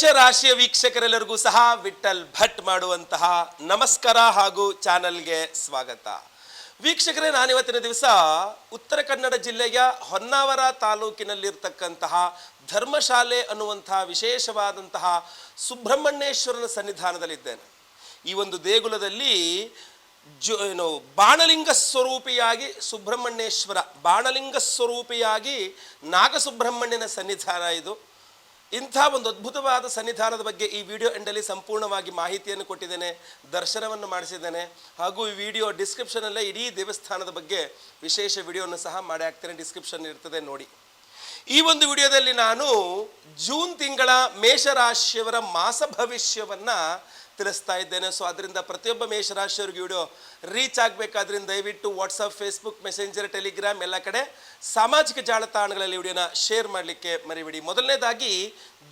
ಮೇಷರಾಶಿಯ ವೀಕ್ಷಕರೆಲ್ಲರಿಗೂ ಸಹ ವಿಠಲ್ ಭಟ್ ಮಾಡುವಂತಹ ನಮಸ್ಕಾರ ಹಾಗೂ ಚಾನಲ್ಗೆ ಸ್ವಾಗತ. ವೀಕ್ಷಕರೇ, ನಾನಿವತ್ತಿನ ದಿವಸ ಉತ್ತರ ಕನ್ನಡ ಜಿಲ್ಲೆಯ ಹೊನ್ನಾವರ ತಾಲೂಕಿನಲ್ಲಿರ್ತಕ್ಕಂತಹ ಧರ್ಮಶಾಲೆ ಅನ್ನುವಂತಹ ವಿಶೇಷವಾದಂತಹ ಸುಬ್ರಹ್ಮಣ್ಯೇಶ್ವರನ ಸನ್ನಿಧಾನದಲ್ಲಿದ್ದೇನೆ. ಈ ಒಂದು ದೇಗುಲದಲ್ಲಿ ಜು, ಏನು, ಬಾಣಲಿಂಗ ಸ್ವರೂಪಿಯಾಗಿ ಸುಬ್ರಹ್ಮಣ್ಯೇಶ್ವರ, ಬಾಣಲಿಂಗ ಸ್ವರೂಪಿಯಾಗಿ ನಾಗಸುಬ್ರಹ್ಮಣ್ಯನ ಸನ್ನಿಧಾನ ಇದು. ಇಂಥ ಒಂದು ಅದ್ಭುತವಾದ ಸನ್ನಿಧಾನದ ಬಗ್ಗೆ ಈ ವಿಡಿಯೋ ಎಂಡಲ್ಲಿ ಸಂಪೂರ್ಣವಾಗಿ ಮಾಹಿತಿಯನ್ನು ಕೊಟ್ಟಿದ್ದೇನೆ, ದರ್ಶನವನ್ನು ಮಾಡಿಸಿದ್ದೇನೆ, ಹಾಗೂ ಈ ವಿಡಿಯೋ ಡಿಸ್ಕ್ರಿಪ್ಷನಲ್ಲೇ ಇಡೀ ದೇವಸ್ಥಾನದ ಬಗ್ಗೆ ವಿಶೇಷ ವಿಡಿಯೋನ ಸಹ ಮಾಡಿ ಹಾಕ್ತೇನೆ, ಡಿಸ್ಕ್ರಿಪ್ಷನ್ ಇರ್ತದೆ ನೋಡಿ. ಈ ಒಂದು ವಿಡಿಯೋದಲ್ಲಿ ನಾನು ಜೂನ್ ತಿಂಗಳ ಮೇಷರಾಶಿಯವರ ಮಾಸ ಭವಿಷ್ಯವನ್ನ ತಿಳಿಸ್ತಾ ಇದ್ದೇನೆ. ಸೊ ಅದರಿಂದ ಪ್ರತಿಯೊಬ್ಬ ಮೇಷರಾಶಿಯವ್ರಿಗೆ ವಿಡಿಯೋ ರೀಚ್ ಆಗಬೇಕಾದ್ರಿಂದ ದಯವಿಟ್ಟು ವಾಟ್ಸಪ್ ಫೇಸ್ಬುಕ್ ಮೆಸೆಂಜರ್ ಟೆಲಿಗ್ರಾಮ್ ಎಲ್ಲ ಕಡೆ ಸಾಮಾಜಿಕ ಜಾಲತಾಣಗಳಲ್ಲಿ ವಿಡಿಯೋನ ಶೇರ್ ಮಾಡಲಿಕ್ಕೆ ಮರಿಬಿಡಿ. ಮೊದಲನೇದಾಗಿ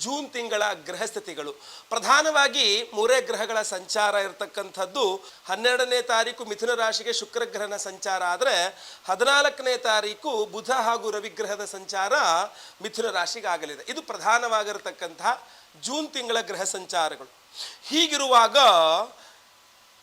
ಜೂನ್ ತಿಂಗಳ ಗ್ರಹಸ್ಥಿತಿಗಳು ಪ್ರಧಾನವಾಗಿ ಮೂರೇ ಗ್ರಹಗಳ ಸಂಚಾರ ಇರತಕ್ಕಂಥದ್ದು. ಹನ್ನೆರಡನೇ ತಾರೀಕು ಮಿಥುನ ರಾಶಿಗೆ ಶುಕ್ರ ಗ್ರಹನ ಸಂಚಾರ ಆದರೆ ಹದಿನಾಲ್ಕನೇ ತಾರೀಕು ಬುಧ ಹಾಗೂ ರವಿಗ್ರಹದ ಸಂಚಾರ ಮಿಥುನ ರಾಶಿಗೆ ಆಗಲಿದೆ. ಇದು ಪ್ರಧಾನವಾಗಿರತಕ್ಕಂತಹ ಜೂನ್ ತಿಂಗಳ ಗ್ರಹ ಸಂಚಾರಗಳು. ಹೀಗಿರುವಾಗ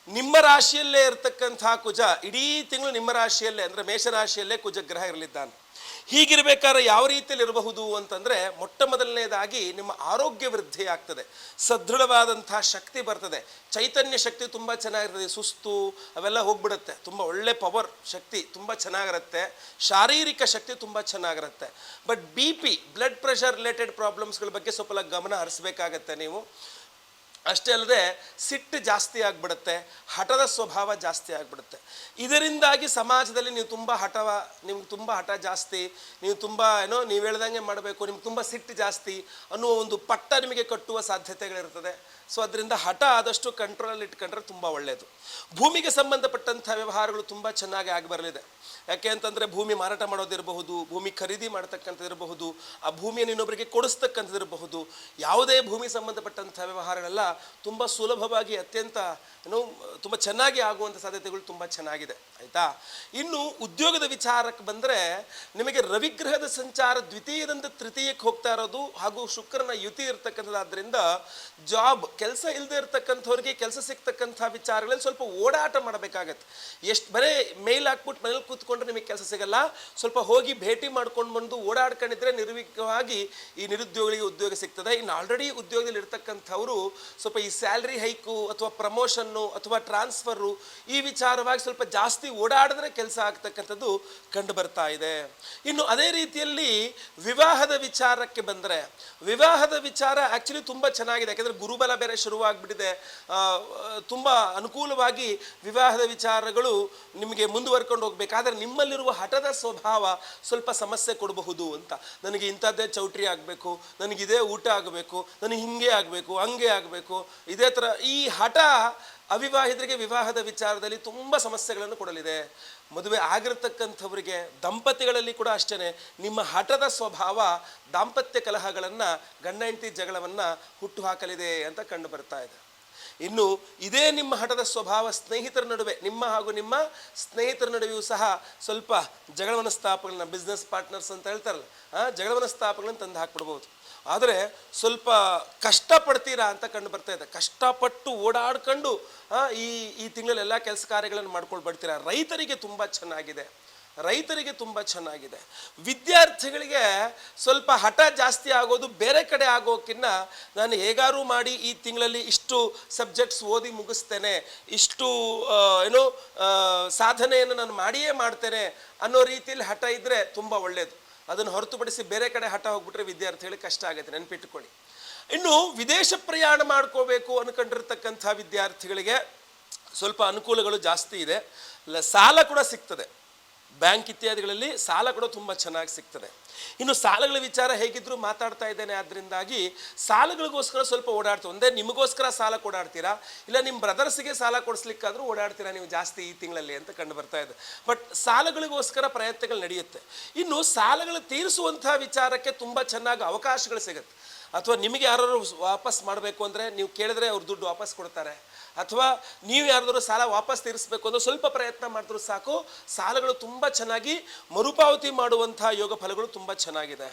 ನಿಮ್ಮ ರಾಶಿಯಲ್ಲೇ ಇರತಕ್ಕಂತಹ ಕುಜ, ಇಡೀ ತಿಂಗಳು ನಿಮ್ಮ ರಾಶಿಯಲ್ಲೇ, ಅಂದರೆ ಮೇಷರಾಶಿಯಲ್ಲೇ ಕುಜ ಗ್ರಹ ಇರಲಿದ್ದಾನೆ. ಹೀಗಿರಬೇಕಾದ್ರೆ ಯಾವ ರೀತಿಯಲ್ಲಿ ಇರಬಹುದು ಅಂತಂದರೆ ಮೊಟ್ಟ ಮೊದಲನೇದಾಗಿ ನಿಮ್ಮ ಆರೋಗ್ಯ ವೃದ್ಧಿ ಆಗ್ತದೆ. ಸದೃಢವಾದಂತಹ ಶಕ್ತಿ ಬರ್ತದೆ. ಚೈತನ್ಯ ಶಕ್ತಿ ತುಂಬ ಚೆನ್ನಾಗಿರ್ತದೆ. ಸುಸ್ತು, ಅವೆಲ್ಲ ಹೋಗ್ಬಿಡುತ್ತೆ. ತುಂಬ ಒಳ್ಳೆ ಪವರ್ ಶಕ್ತಿ ತುಂಬ ಚೆನ್ನಾಗಿರುತ್ತೆ. ಶಾರೀರಿಕ ಶಕ್ತಿ ತುಂಬ ಚೆನ್ನಾಗಿರುತ್ತೆ. But B P blood pressure related ಪ್ರಾಬ್ಲಮ್ಸ್ಗಳ ಬಗ್ಗೆ ಸ್ವಲ್ಪ ಗಮನ ಹರಿಸ್ಬೇಕಾಗತ್ತೆ ನೀವು. ಅಷ್ಟೇ ಅಲ್ಲದೆ ಸಿಟ್ಟು ಜಾಸ್ತಿ ಆಗಿಬಿಡುತ್ತೆ, ಹಠದ ಸ್ವಭಾವ ಜಾಸ್ತಿ ಆಗಿಬಿಡುತ್ತೆ. ಇದರಿಂದಾಗಿ ಸಮಾಜದಲ್ಲಿ ನೀವು ತುಂಬ ಹಠವ ನಿಮ್ಗೆ ತುಂಬ ಹಠ ಜಾಸ್ತಿ, ನೀವು ತುಂಬ, ಏನೋ, ನೀವು ಹೇಳ್ದಂಗೆ ಮಾಡಬೇಕು, ನಿಮ್ಗೆ ತುಂಬ ಸಿಟ್ಟು ಜಾಸ್ತಿ ಅನ್ನುವ ಒಂದು ಪಟ್ಟ ನಿಮಗೆ ಕಟ್ಟುವ ಸಾಧ್ಯತೆಗಳಿರ್ತದೆ. ಸೊ ಅದರಿಂದ ಹಠ ಆದಷ್ಟು ಕಂಟ್ರೋಲಲ್ಲಿ ಇಟ್ಕೊಂಡ್ರೆ ತುಂಬ ಒಳ್ಳೆಯದು ಭೂಮಿಗೆ ಸಂಬಂಧಪಟ್ಟಂಥ ವ್ಯವಹಾರಗಳು ತುಂಬ ಚೆನ್ನಾಗಿ ಆಗಿ ಬರಲಿದೆ. ಯಾಕೆ ಅಂತಂದರೆ ಭೂಮಿ ಮಾರಾಟ ಮಾಡೋದಿರಬಹುದು, ಭೂಮಿ ಖರೀದಿ ಮಾಡ್ತಕ್ಕಂಥದ್ದಿರಬಹುದು, ಆ ಭೂಮಿಯನ್ನು ಇನ್ನೊಬ್ಬರಿಗೆ ಕೊಡಿಸ್ತಕ್ಕಂಥದ್ದಿರಬಹುದು. ಯಾವುದೇ ಭೂಮಿ ಸಂಬಂಧಪಟ್ಟಂಥ ವ್ಯವಹಾರಗಳೆಲ್ಲ ತುಂಬ ಸುಲಭವಾಗಿ ಅತ್ಯಂತ, ಏನು, ತುಂಬ ಚೆನ್ನಾಗಿ ಆಗುವಂಥ ಸಾಧ್ಯತೆಗಳು ತುಂಬ ಚೆನ್ನಾಗಿದೆ, ಆಯಿತಾ? ಇನ್ನು ಉದ್ಯೋಗದ ವಿಚಾರಕ್ಕೆ ಬಂದರೆ, ನಿಮಗೆ ರವಿಗ್ರಹದ ಸಂಚಾರ ದ್ವಿತೀಯದಿಂದ ತೃತೀಯಕ್ಕೆ ಹೋಗ್ತಾ ಇರೋದು ಹಾಗೂ ಶುಕ್ರನ ಯುತಿ ಇರ್ತಕ್ಕಂಥದ್ದಾದ್ರಿಂದ ಜಾಬ್, ಕೆಲಸ ಇಲ್ಲದೆ ಇರ್ತಕ್ಕಂಥವ್ರಿಗೆ ಕೆಲಸ ಸಿಗ್ತಕ್ಕಂಥ ವಿಚಾರಗಳಲ್ಲಿ ಸ್ವಲ್ಪ ಓಡಾಟ ಮಾಡಬೇಕಾಗತ್ತೆ. ಎಷ್ಟು ಬರೇ ಮೇಲ್ ಹಾಕ್ಬಿಟ್ಟು ಮನೇಲಿ ಕೂತ್ಕೊಂಡ್ರೆ ನಿಮಗೆ ಕೆಲಸ ಸಿಗಲ್ಲ, ಸ್ವಲ್ಪ ಹೋಗಿ ಭೇಟಿ ಮಾಡ್ಕೊಂಡು ಬಂದು ಓಡಾಡ್ಕೊಂಡಿದ್ರೆ ನಿರ್ವಿಘ್ನವಾಗಿ ಈ ನಿರುದ್ಯೋಗಿಗಳಿಗೆ ಉದ್ಯೋಗ ಸಿಗ್ತದೆ. ಇನ್ನು ಆಲ್ರೆಡಿ ಉದ್ಯೋಗದಲ್ಲಿ ಇರ್ತಕ್ಕಂಥವರು ಸ್ವಲ್ಪ ಈ ಸ್ಯಾಲ್ರಿ ಹೈಕು ಅಥವಾ ಪ್ರಮೋಷನ್ನು ಅಥವಾ ಟ್ರಾನ್ಸ್ಫರು ಈ ವಿಚಾರವಾಗಿ ಸ್ವಲ್ಪ ಜಾಸ್ತಿ ಓಡಾಡಿದ್ರೆ ಕೆಲಸ ಆಗ್ತಕ್ಕಂಥದ್ದು ಕಂಡು ಬರ್ತಾ ಇದೆ. ಇನ್ನು ಅದೇ ರೀತಿಯಲ್ಲಿ ವಿವಾಹದ ವಿಚಾರಕ್ಕೆ ಬಂದರೆ, ವಿವಾಹದ ವಿಚಾರ ಆ್ಯಕ್ಚುಲಿ ತುಂಬ ಚೆನ್ನಾಗಿದೆ. ಯಾಕೆಂದರೆ ಗುರುಬಲ ಬೇರೆ ಶುರುವಾಗ್ಬಿಟ್ಟಿದೆ. ತುಂಬ ಅನುಕೂಲವಾಗಿ ವಿವಾಹದ ವಿಚಾರಗಳು ನಿಮಗೆ ಮುಂದುವರ್ಕೊಂಡು ಹೋಗಬೇಕಾದ್ರೆ ನಿಮ್ಮಲ್ಲಿರುವ ಹಠದ ಸ್ವಭಾವ ಸ್ವಲ್ಪ ಸಮಸ್ಯೆ ಕೊಡಬಹುದು ಅಂತ. ನನಗೆ ಇಂಥದ್ದೇ ಚೌಟ್ರಿ ಆಗಬೇಕು, ನನಗಿದೇ ಊಟ ಆಗಬೇಕು ನನಗೆ ಹಿಂಗೆ ಆಗಬೇಕು, ಹಂಗೆ ಆಗಬೇಕು ಇದೇ ಥರ ಈ ಹಠ ಅವಿವಾಹಿತರಿಗೆ ವಿವಾಹದ ವಿಚಾರದಲ್ಲಿ ತುಂಬ ಸಮಸ್ಯೆಗಳನ್ನು ಕೊಡಲಿದೆ. ಮದುವೆ ಆಗಿರತಕ್ಕಂಥವರಿಗೆ ದಂಪತಿಗಳಲ್ಲಿ ಕೂಡ ಅಷ್ಟೇ ನಿಮ್ಮ ಹಠದ ಸ್ವಭಾವ ದಾಂಪತ್ಯ ಕಲಹಗಳನ್ನು ಗಂಡ ಹೆಂಡತಿ ಜಗಳವನ್ನು ಹುಟ್ಟು ಹಾಕಲಿದೆ ಅಂತ ಕಂಡು ಬರ್ತಾ ಇದೆ. ಇನ್ನು ಇದೇ ನಿಮ್ಮ ಹಠದ ಸ್ವಭಾವ ಸ್ನೇಹಿತರ ನಡುವೆ ನಿಮ್ಮ ಹಾಗೂ ನಿಮ್ಮ ಸ್ನೇಹಿತರ ನಡುವೆಯೂ ಸಹ ಸ್ವಲ್ಪ ಜಗಳವನ ಸ್ಥಾಪಗಳನ್ನ ಬಿಸ್ನೆಸ್ ಪಾರ್ಟ್ನರ್ಸ್ ಅಂತ ಹೇಳ್ತಾರಲ್ಲ ಆ, ಜಗಳ ಮನಸ್ತಾಪಗಳನ್ನ ತಂದು ಹಾಕ್ಬಿಡ್ಬೋದು. ಆದರೆ ಸ್ವಲ್ಪ ಕಷ್ಟಪಡ್ತೀರಾ ಅಂತ ಕಂಡು ಬರ್ತಾ ಇದೆ. ಕಷ್ಟಪಟ್ಟು ಓಡಾಡ್ಕೊಂಡು ಈ ಈ ತಿಂಗಳಲ್ಲಿ ಎಲ್ಲ ಕೆಲಸ ಕಾರ್ಯಗಳನ್ನು ಮಾಡ್ಕೊಂಡು ಬರ್ತೀರಾ ರೈತರಿಗೆ ತುಂಬ ಚೆನ್ನಾಗಿದೆ. ರೈತರಿಗೆ ತುಂಬ ಚೆನ್ನಾಗಿದೆ. ವಿದ್ಯಾರ್ಥಿಗಳಿಗೆ ಸ್ವಲ್ಪ ಹಠ ಜಾಸ್ತಿ ಆಗೋದು ಬೇರೆ ಕಡೆ ಆಗೋಕ್ಕಿಂತ ನಾನು ಹೇಗಾರು ಮಾಡಿ ಈ ತಿಂಗಳಲ್ಲಿ ಇಷ್ಟು ಸಬ್ಜೆಕ್ಟ್ಸ್ ಓದಿ ಮುಗಿಸ್ತೇನೆ, ಇಷ್ಟು ಏನು ಸಾಧನೆಯನ್ನು ನಾನು ಮಾಡಿಯೇ ಮಾಡ್ತೇನೆ ಅನ್ನೋ ರೀತಿಯಲ್ಲಿ ಹಠ ಇದ್ದರೆ ತುಂಬ ಒಳ್ಳೆಯದು ಅದನ್ನು ಹೊರತುಪಡಿಸಿ ಬೇರೆ ಕಡೆ ಹಠ ಹೋಗ್ಬಿಟ್ರೆ ವಿದ್ಯಾರ್ಥಿಗಳಿಗೆ ಕಷ್ಟ ಆಗುತ್ತೆ ನೆನಪಿಟ್ಟುಕೊಳ್ಳಿ ಇನ್ನು ವಿದೇಶ ಪ್ರಯಾಣ ಮಾಡ್ಕೋಬೇಕು ಅನ್ಕೊಂಡಿರ್ತಕ್ಕಂಥ ವಿದ್ಯಾರ್ಥಿಗಳಿಗೆ ಸ್ವಲ್ಪ ಅನುಕೂಲಗಳು ಜಾಸ್ತಿ ಇದೆ. ಸಾಲ ಕೂಡ ಸಿಗ್ತದೆ. ಬ್ಯಾಂಕ್ ಇತ್ಯಾದಿಗಳಲ್ಲಿ ಸಾಲ ಕೂಡ ತುಂಬ ಚೆನ್ನಾಗಿ ಸಿಗ್ತದೆ. ಇನ್ನು ಸಾಲಗಳ ವಿಚಾರ ಹೇಗಿದ್ರು ಮಾತಾಡ್ತಾ ಇದ್ದೇನೆ. ಆದ್ರಿಂದಾಗಿ ಸಾಲಗಳಿಗೋಸ್ಕರ ಸ್ವಲ್ಪ ಓಡಾಡ್ತೀವಿ ಒಂದೇ ನಿಮಗೋಸ್ಕರ ಸಾಲ ಕೊಡಾಡ್ತೀರಾ? ಇಲ್ಲ ನಿಮ್ಮ ಬ್ರದರ್ಸ್ಗೆ ಸಾಲ ಕೊಡಿಸ್ಲಿಕ್ಕಾದರೂ ಓಡಾಡ್ತೀರಾ ನೀವು ಜಾಸ್ತಿ ಈ ತಿಂಗಳಲ್ಲಿ ಅಂತ ಕಂಡು ಬರ್ತಾ ಇದೆ. ಬಟ್ ಸಾಲಗಳಿಗೋಸ್ಕರ ಪ್ರಯತ್ನಗಳು ನಡೆಯುತ್ತೆ. ಇನ್ನು ಸಾಲಗಳು ತೀರಿಸುವಂತಹ ವಿಚಾರಕ್ಕೆ ತುಂಬ ಚೆನ್ನಾಗಿ ಅವಕಾಶಗಳು ಸಿಗುತ್ತೆ. ಅಥವಾ ನಿಮಗೆ ಯಾರು ವಾಪಸ್ ಮಾಡಬೇಕು ಅಂದರೆ ನೀವು ಕೇಳಿದ್ರೆ ಅವ್ರು ದುಡ್ಡು ವಾಪಸ್ ಕೊಡ್ತಾರೆ. ಅಥವಾ ನೀವು ಯಾರಾದರೂ ಸಾಲ ವಾಪಸ್ ತೀರಿಸಬೇಕು ಅಂದ್ರೆ ಸ್ವಲ್ಪ ಪ್ರಯತ್ನ ಮಾಡಿದ್ರು ಸಾಕು. ಸಾಲಗಳು ತುಂಬ ಚೆನ್ನಾಗಿ ಮರುಪಾವತಿ ಮಾಡುವಂಥ ಯೋಗ ಫಲಗಳು ತುಂಬ ಚೆನ್ನಾಗಿದೆ.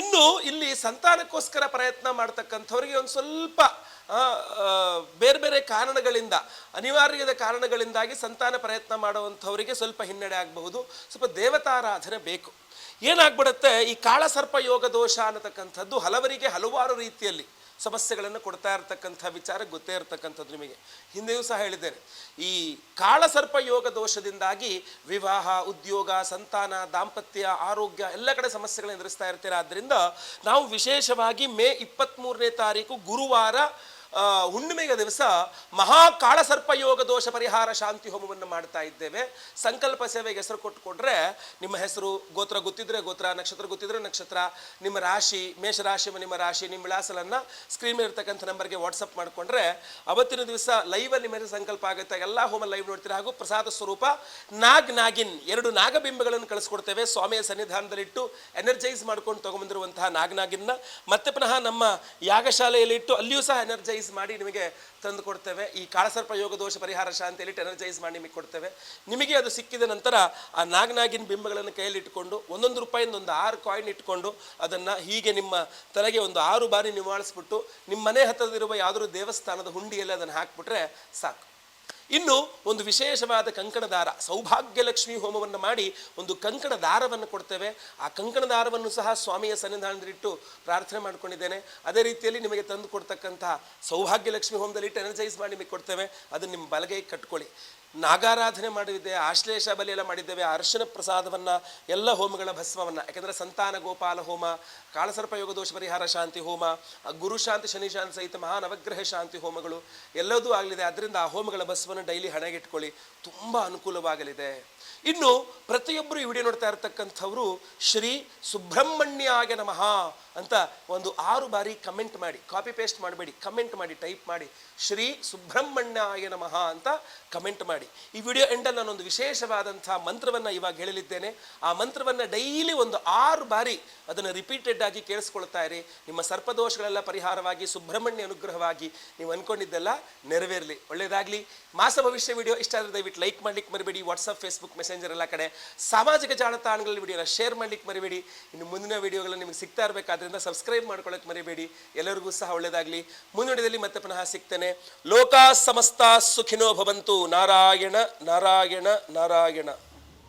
ಇನ್ನು ಇಲ್ಲಿ ಸಂತಾನಕ್ಕೋಸ್ಕರ ಪ್ರಯತ್ನ ಮಾಡ್ತಕ್ಕಂಥವ್ರಿಗೆ ಒಂದು ಸ್ವಲ್ಪ ಬೇರೆ ಬೇರೆ ಕಾರಣಗಳಿಂದ, ಅನಿವಾರ್ಯದ ಕಾರಣಗಳಿಂದಾಗಿ ಸಂತಾನ ಪ್ರಯತ್ನ ಮಾಡುವಂಥವರಿಗೆ ಸ್ವಲ್ಪ ಹಿನ್ನಡೆ ಆಗಬಹುದು. ಸ್ವಲ್ಪ ದೇವತಾರಾಧನೆ ಬೇಕು. ಏನಾಗ್ಬಿಡುತ್ತೆ, ಈ ಕಾಳಸರ್ಪ ಯೋಗ ದೋಷ ಅನ್ನತಕ್ಕಂಥದ್ದು ಹಲವರಿಗೆ ಹಲವಾರು ರೀತಿಯಲ್ಲಿ ಸಮಸ್ಯೆಗಳನ್ನು ಕೊಡ್ತಾ ಇರತಕ್ಕಂಥ ವಿಚಾರ ಗೊತ್ತೇ ಇರತಕ್ಕಂಥದ್ದು ನಿಮಗೆ. ಹಿಂದೆಯೂ ಸಹ ಹೇಳಿದ್ದೇನೆ. ಈ ಕಾಳಸರ್ಪ ಯೋಗ ದೋಷದಿಂದಾಗಿ ವಿವಾಹ, ಉದ್ಯೋಗ, ಸಂತಾನ, ದಾಂಪತ್ಯ, ಆರೋಗ್ಯ ಎಲ್ಲ ಕಡೆ ಸಮಸ್ಯೆಗಳನ್ನು ಎದುರಿಸ್ತಾ ಇರ್ತೀರ? ಆದ್ದರಿಂದ ನಾವು ವಿಶೇಷವಾಗಿ ಮೇ ಇಪ್ಪತ್ತ್ಮೂರನೇ ತಾರೀಕು ಗುರುವಾರ ಹುಣ್ಣಿಮೆಯ ದಿವಸ ಮಹಾ ಕಾಳಸರ್ಪ ಯೋಗ ದೋಷ ಪರಿಹಾರ ಶಾಂತಿ ಹೋಮವನ್ನು ಮಾಡ್ತಾ ಇದ್ದೇವೆ. ಸಂಕಲ್ಪ ಸೇವೆಗೆ ಹೆಸರು ಕೊಟ್ಟುಕೊಂಡ್ರೆ ನಿಮ್ಮ ಹೆಸರು ಗೋತ್ರ ಗೊತ್ತಿದ್ರೆ ಗೋತ್ರ, ನಕ್ಷತ್ರ ಗೊತ್ತಿದ್ರೆ ನಕ್ಷತ್ರ, ನಿಮ್ಮ ರಾಶಿ ಮೇಷರಾಶಿ ನಿಮ್ಮ ರಾಶಿ, ನಿಮ್ಮ ವಿಳಾಸಲನ್ನ ಸ್ಕ್ರೀನ್ ಮೇಲೆ ಇರ್ತಕ್ಕಂಥ ನಂಬರ್ಗೆ ವಾಟ್ಸಪ್ ಮಾಡಿಕೊಂಡ್ರೆ ಅವತ್ತಿನ ದಿವಸ ಲೈವ್ ನಿಮ್ಮ ಹೆಸರು ಸಂಕಲ್ಪ ಆಗುತ್ತೆ. ಎಲ್ಲ ಹೋಮ ಲೈವ್ ನೋಡ್ತೀರಾ? ಹಾಗೂ ಪ್ರಸಾದ ಸ್ವರೂಪ ನಾಗ್ ನಾಗಿನ್ ಎರಡು ನಾಗಬಿಂಬಗಳನ್ನು ಕಳಿಸ್ಕೊಡ್ತೇವೆ. ಸ್ವಾಮಿಯ ಸನ್ನಿಧಾನದಲ್ಲಿಟ್ಟು ಎನರ್ಜೈಸ್ ಮಾಡ್ಕೊಂಡು ತಗೊಂಡ್ಬಂದಿರುವಂತಹ ನಾಗನಾಗಿನ್ನ ಮತ್ತೆ ಪುನಃ ನಮ್ಮ ಯಾಗಶಾಲೆಯಲ್ಲಿ ಇಟ್ಟು ಅಲ್ಲಿಯೂ ಸಹ ಎನರ್ಜೈಸ್ ಮಾಡಿ ನಿಮಗೆ ತಂದು ಕೊಡ್ತೇವೆ. ಈ ಕಾಳಸರ್ಪ ಯೋಗ ದೋಷ ಪರಿಹಾರ ಶಾಂತಿಯಲ್ಲಿ ಎನರ್ಜೈಸ್ ಮಾಡಿ ನಿಮಗೆ ಕೊಡ್ತೇವೆ. ನಿಮಗೆ ಅದು ಸಿಕ್ಕಿದ ನಂತರ ಆ ನಾಗನಾಗಿನ ಬಿಂಬಗಳನ್ನು ಕೈಯಲ್ಲಿ ಇಟ್ಕೊಂಡು ಒಂದೊಂದು ರೂಪಾಯಿಂದ ಒಂದು ಆರು ಕಾಯಿನ್ ಇಟ್ಕೊಂಡು ಅದನ್ನು ಹೀಗೆ ನಿಮ್ಮ ತಲೆಗೆ ಒಂದು ಆರು ಬಾರಿ ನಿವಾಳಿಸ್ಬಿಟ್ಟು ನಿಮ್ಮ ಮನೆ ಹತ್ತಿರದಿರುವ ಯಾವುದಾದ್ರು ದೇವಸ್ಥಾನದ ಹುಂಡಿಯಲ್ಲಿ ಅದನ್ನು ಹಾಕ್ಬಿಟ್ರೆ ಸಾಕು. ಇನ್ನು ಒಂದು ವಿಶೇಷವಾದ ಕಂಕಣ ದಾರ ಸೌಭಾಗ್ಯ ಲಕ್ಷ್ಮಿ ಹೋಮವನ್ನು ಮಾಡಿ ಒಂದು ಕಂಕಣ ದಾರವನ್ನು ಕೊಡ್ತೇವೆ. ಆ ಕಂಕಣ ದಾರವನ್ನು ಸಹ ಸ್ವಾಮಿಯ ಸನ್ನಿಧಾನದಲ್ಲಿಟ್ಟು ಪ್ರಾರ್ಥನೆ ಮಾಡಿಕೊಂಡಿದ್ದೇನೆ. ಅದೇ ರೀತಿಯಲ್ಲಿ ನಿಮಗೆ ತಂದು ಕೊಡ್ತಕ್ಕಂತಹ ಸೌಭಾಗ್ಯ ಲಕ್ಷ್ಮಿ ಹೋಮದಲ್ಲಿ ಎನರ್ಜೈಸ್ ಮಾಡಿ ನಿಮಗೆ ಕೊಡ್ತೇವೆ. ಅದನ್ನು ನಿಮ್ಮ ಬಲಗೈ ಕಟ್ಕೊಳ್ಳಿ. ನಾಗಾರಾಧನೆ ಮಾಡಿದ್ದೆ ಆಶ್ಲೇಷ ಬಲಿ ಎಲ್ಲ ಮಾಡಿದ್ದೇವೆ, ಅರ್ಶನ ಪ್ರಸಾದವನ್ನು, ಎಲ್ಲ ಹೋಮಗಳ ಭಸ್ಮವನ್ನು. ಯಾಕೆಂದರೆ ಸಂತಾನ ಗೋಪಾಲ ಹೋಮ, ಕಾಳಸರ್ಪ ಯೋಗ ದೋಷ ಪರಿಹಾರ ಶಾಂತಿ ಹೋಮ, ಗುರು ಶಾಂತಿ, ಶನಿ ಶಾಂತಿ ಸಹಿತ ಮಹಾನವಗ್ರಹ ಶಾಂತಿ ಹೋಮಗಳು ಎಲ್ಲದೂ ಆಗಲಿದೆ. ಅದರಿಂದ ಆ ಹೋಮಗಳ ಭಸ್ಮವನ್ನು ಡೈಲಿ ಹಣೆಗಿಟ್ಕೊಳ್ಳಿ. ತುಂಬ ಅನುಕೂಲವಾಗಲಿದೆ. ಇನ್ನು ಪ್ರತಿಯೊಬ್ಬರು ಈ ವಿಡಿಯೋ ನೋಡ್ತಾ ಇರತಕ್ಕಂಥವ್ರು ಶ್ರೀ ಸುಬ್ರಹ್ಮಣ್ಯಾಯ ನಮಃ. ಅಂತ ಒಂದು ಆರು ಬಾರಿ ಕಮೆಂಟ್ ಮಾಡಿ ಕಾಪಿ ಪೇಸ್ಟ್ ಮಾಡಬೇಡಿ ಕಮೆಂಟ್ ಮಾಡಿ ಟೈಪ್ ಮಾಡಿ, ಶ್ರೀ ಸುಬ್ರಹ್ಮಣ್ಯಾಯ ನಮಃ ಅಂತ ಕಮೆಂಟ್ ಮಾಡಿ. ಈ ವಿಡಿಯೋ ಎಂಡಲ್ಲಿ ನಾನೊಂದು ವಿಶೇಷವಾದಂಥ ಮಂತ್ರವನ್ನು ಇವಾಗ ಹೇಳಲಿದ್ದೇನೆ. ಆ ಮಂತ್ರವನ್ನು ಡೈಲಿ ಒಂದು ಆರು ಬಾರಿ ಅದನ್ನು ರಿಪೀಟೆಡ್ ಆಗಿ ಕೇಳಿಸ್ಕೊಳ್ತಾ ಇರಿ. ನಿಮ್ಮ ಸರ್ಪದೋಷಗಳೆಲ್ಲ ಪರಿಹಾರವಾಗಿ, ಸುಬ್ರಹ್ಮಣ್ಯ ಅನುಗ್ರಹವಾಗಿ ನೀವು ಅಂದ್ಕೊಂಡಿದ್ದೆಲ್ಲ ನೆರವೇರಲಿ. ಒಳ್ಳೆಯದಾಗಲಿ ಮಾಸ ಭವಿಷ್ಯ ವಿಡಿಯೋ ಇಷ್ಟ ಆದರೆ ದಯವಿಟ್ಟು ಲೈಕ್ ಮಾಡ್ಲಿಕ್ಕೆ ಮರಿಬೇಡಿ. ವಾಟ್ಸಪ್ ಫೇಸ್ಬುಕ್ ಮೆಸೆಂಜರ್ ಎಲ್ಲ ಕಡೆ ಸಾಮಾಜಿಕ ಜಾಲತಾಣಗಳಲ್ಲಿ ವಿಡಿಯೋನ ಶೇರ್ ಮಾಡ್ಲಿಕ್ಕೆ ಮರಿಬೇಡಿ. ಇನ್ನು ಮುಂದಿನ ವಿಡಿಯೋಗಳು ನಿಮಗೆ ಸಿಗ್ತಾ ಇರಬೇಕಾದ್ರಿಂದ ಸಬ್ಸ್ಕ್ರೈಬ್ ಮಾಡ್ಕೊಳ್ಳೋಕೆ ಮರಿಬೇಡಿ. ಎಲ್ಲರಿಗೂ ಸಹ ಒಳ್ಳೆಯದಾಗಲಿ ಮುನ್ನುಡಿದಲ್ಲಿ ಮತ್ತೆ ಪುನಃ ಸಿಗ್ತೇನೆ. ಲೋಕಾ ಸಮಸ್ತ ಸುಖಿನೋ ಭವಂತು. ನಾರಾಯಣ ನಾರಾಯಣ ನಾರಾಯಣ.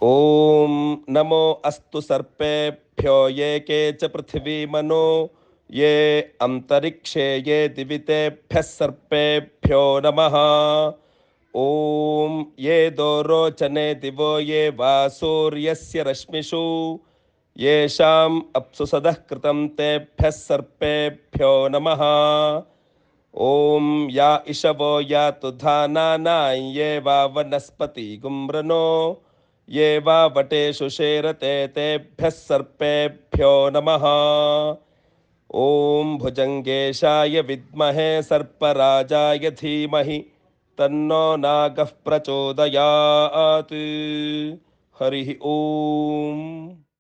ಓಂ ನಮೋ ಅಸ್ತು ಸರ್ಪೇಭ್ಯೋ ಯೇ ಕೆ ಚ ಪೃಥಿವೀ ಮನೋ. ಯೇ ಅಂತರಿಕ್ಷೇ ಯೇ ದಿವಿತೆಭ್ಯಃ ಸರ್ಪೇಭ್ಯೋ ನಮಃ. ಓಂ ಯೇ ದೋರೋಚನೆ ದಿವೋ ಯೇ ವಾ ಸೂರ್ಯಸ್ಯ ರಶ್ಮಿಷು. ಯೇಷಾಂ ಅಪ್ಸು ಸದಃ ಕೃತಂ ತೇಭ್ಯಃ ಸರ್ಪೇಭ್ಯೋ ನಮಃ ಓಂ ಯಾ ಇಶವೋ ಯಾತು ಧಾನಾನಾಂ ಯೇ ವಾ ವನಸ್ಪತಿ ಗುಮ್ರನೋ ಯೇ ವಾ ವಟೇಷು ಶೇರತೆ ತೇಭ್ಯಃ ಸರ್ಪೇಭ್ಯೋ ನಮಃ ಓಂ ಭುಜಂಗೇಶಾಯ ವಿದ್ಮಹೆ ಸರ್ಪರಾಜಾಯ ಧೀಮಹಿ ತನ್ನೋ ನಾಗಃ ಪ್ರಚೋದಯಾತ್ ಹರಿ ಓಂ